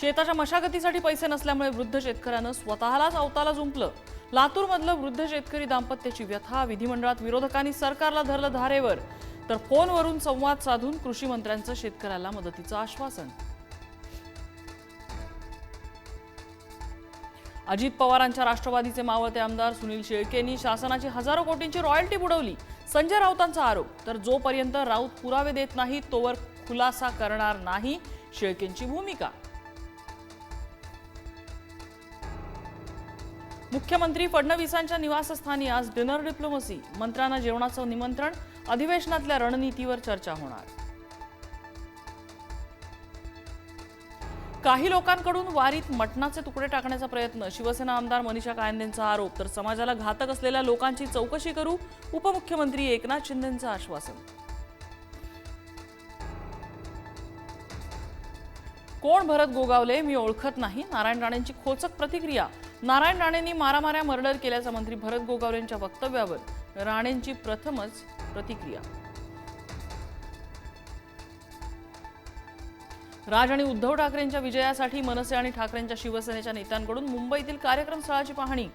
शेताच्या मशागतीसाठी पैसे नसल्यामुळे वृद्ध शेतकऱ्यानं स्वतःलाच अवताला जुंपलं. लातूरमधलं वृद्ध शेतकरी दाम्पत्याची व्यथा विधिमंडळात विरोधकांनी सरकारला धरलं धारेवर. तर फोनवरून संवाद साधून कृषी मंत्र्यांचं शेतकऱ्याला मदतीचं आश्वासन. अजित पवारांच्या राष्ट्रवादीचे मावळते आमदार सुनील शेळकेंनी शासनाची हजारो कोटींची रॉयल्टी बुडवली. संजय राऊतांचा आरोप. तर जोपर्यंत राऊत पुरावे देत नाहीत तोवर खुलासा करणार नाही शेळकेंची भूमिका. मुख्यमंत्री फडणवीसांच्या निवासस्थानी आज डिनर डिप्लोमसी मंत्र्यांना जेवणाचं निमंत्रण अधिवेशनातल्या रणनीतीवर चर्चा होणार. काही लोकांकडून वारीत मटणाचे तुकडे टाकण्याचा प्रयत्न शिवसेना आमदार मनीषा कायंदेंचा आरोप तर समाजाला घातक असलेल्या लोकांची चौकशी करू उपमुख्यमंत्री एकनाथ शिंदेंचं आश्वासन. कोण भरत गोगावले मी ओळखत नाही नारायण राणेंची खोचक प्रतिक्रिया नारायण राणेंनी मारामाऱ्या मर्डर केल्याचा मंत्री भरत गोगावलेंच्या वक्तव्यावर राणेंची प्रथमच प्रतिक्रिया. राज आणि उद्धव ठाकरेंच्या विजयासाठी मनसे आणि ठाकरेंच्या शिवसेनेच्या नेत्यांकडून मुंबईतील कार्यक्रम स्थळाची पाहणी.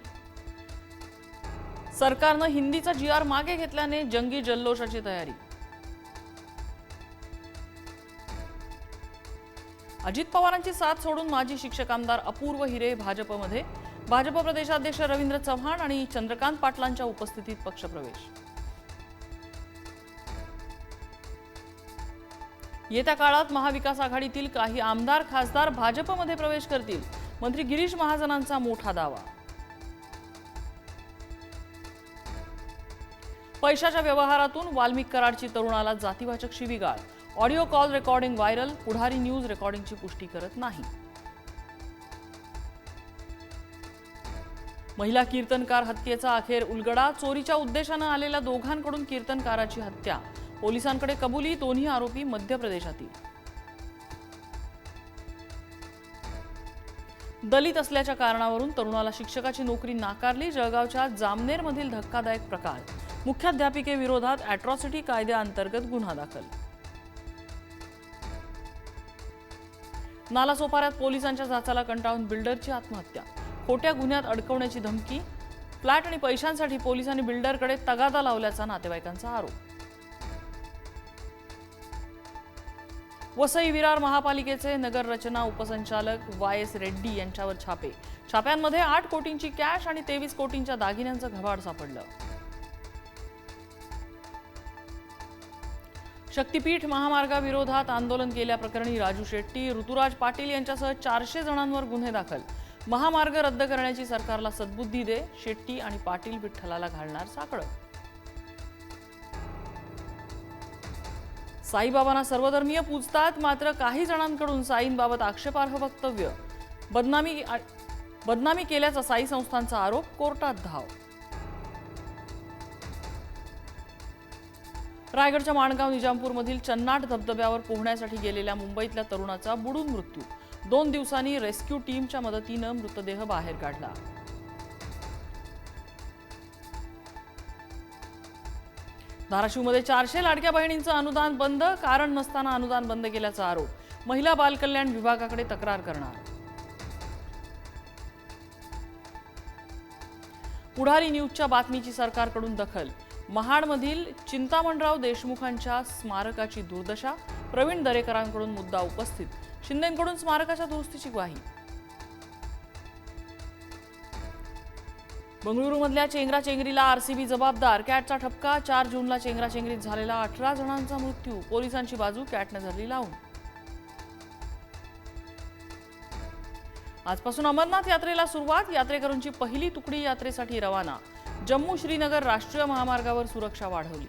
सरकारनं हिंदीचा जी आर मागे घेतल्याने जंगी जल्लोषाची तयारी. अजित पवारांची साथ सोडून माजी शिक्षक आमदार अपूर्व हिरे भाजपमध्ये भाजप प्रदेशाध्यक्ष रवींद्र चव्हाण आणि चंद्रकांत पाटलांच्या उपस्थितीत पक्षप्रवेश. येत्या काळात महाविकास आघाडीतील काही आमदार खासदार भाजपमध्ये प्रवेश करतील. मंत्री गिरीश महाजनांचा मोठा दावा. पैशाच्या व्यवहारातून वाल्मिक कराडची तरुणाला जातीवाचक शिवीगाळ. Audio call recording viral Pudhari news रेकॉर्डिंगची पुष्टी करत नाही. महिला कीर्तनकार हत्येचा अखेर उलगडा चोरीच्या उद्देशानं आलेल्या दोघांकडून कीर्तनकाराची हत्या. पोलिसांकडे कबुली दोन्ही आरोपी मध्य प्रदेशातील दलित असल्याच्या कारणावरून तरुणाला शिक्षकाची नोकरी नाकारली जळगावच्या जामनेरमधील धक्कादायक प्रकार. मुख्याध्यापिकेविरोधात ॲट्रॉसिटी अॅट्रॉसिटी कायद्याअंतर्गत गुन्हा दाखल. नालासोपाऱ्यात पोलिसांच्या जाचाला कंटाळून बिल्डरची आत्महत्या. खोट्या गुन्ह्यात अडकवण्याची धमकी फ्लॅट आणि पैशांसाठी पोलिसांनी बिल्डरकडे तगादा लावल्याचा नातेवाईकांचा आरोप. वसई विरार महापालिकेचे नगर रचना उपसंचालक वाय एस रेड्डी यांच्यावर छापे. छाप्यांमध्ये आठ कोटींची कॅश आणि तेवीस कोटींच्या दागिन्यांचं घबाड सापडलं. शक्तीपीठ महामार्गाविरोधात आंदोलन केल्याप्रकरणी राजू शेट्टी ऋतुराज पाटील यांच्यासह चारशे जणांवर गुन्हे दाखल. महामार्ग रद्द करण्याची सरकारला सद्बुद्धी दे शेट्टी आणि पाटील विठ्ठलाला घालणार साकडं. साईबाबांना सर्वधर्मीय पूजतात मात्र काही जणांकडून साईंबाबत आक्षेपार्ह वक्तव्य. बदनामी बदनामी केल्याचा साई संस्थांचा आरोप कोर्टात धाव रायगडच्या माणगाव निजामपूरमधील चन्नाट धबधब्यावर पोहण्यासाठी गेलेल्या मुंबईतल्या तरुणाचा बुडून मृत्यू. दोन दिवसांनी रेस्क्यू टीमच्या मदतीनं मृतदेह बाहेर काढला. धाराशिवमध्ये चारशे लाडक्या बहिणींचं अनुदान बंद कारण नसताना अनुदान बंद केल्याचा आरोप. महिला बालकल्याण विभागाकडे तक्रार करणार. पुढारी न्यूजच्या बातमीची सरकारकडून दखल. महाडमधील चिंतामणराव देशमुखांच्या स्मारकाची दुर्दशा प्रवीण दरेकरांकडून मुद्दा उपस्थित शिंदेकडून स्मारकाच्या दुरुस्तीची ग्वाही. बंगळुरूमधल्या चेंगराचेंगरीला आरसीबी जबाबदार कॅटचा ठपका चार जूनला चेंगराचेंगरीत झालेला अठरा जणांचा मृत्यू पोलिसांची बाजू कॅटनं धरली लावून. आजपासून अमरनाथ यात्रेला सुरुवात यात्रेकरूंची पहिली तुकडी यात्रेसाठी रवाना. जम्मू श्रीनगर राष्ट्रीय महामार्गावर सुरक्षा वाढवली.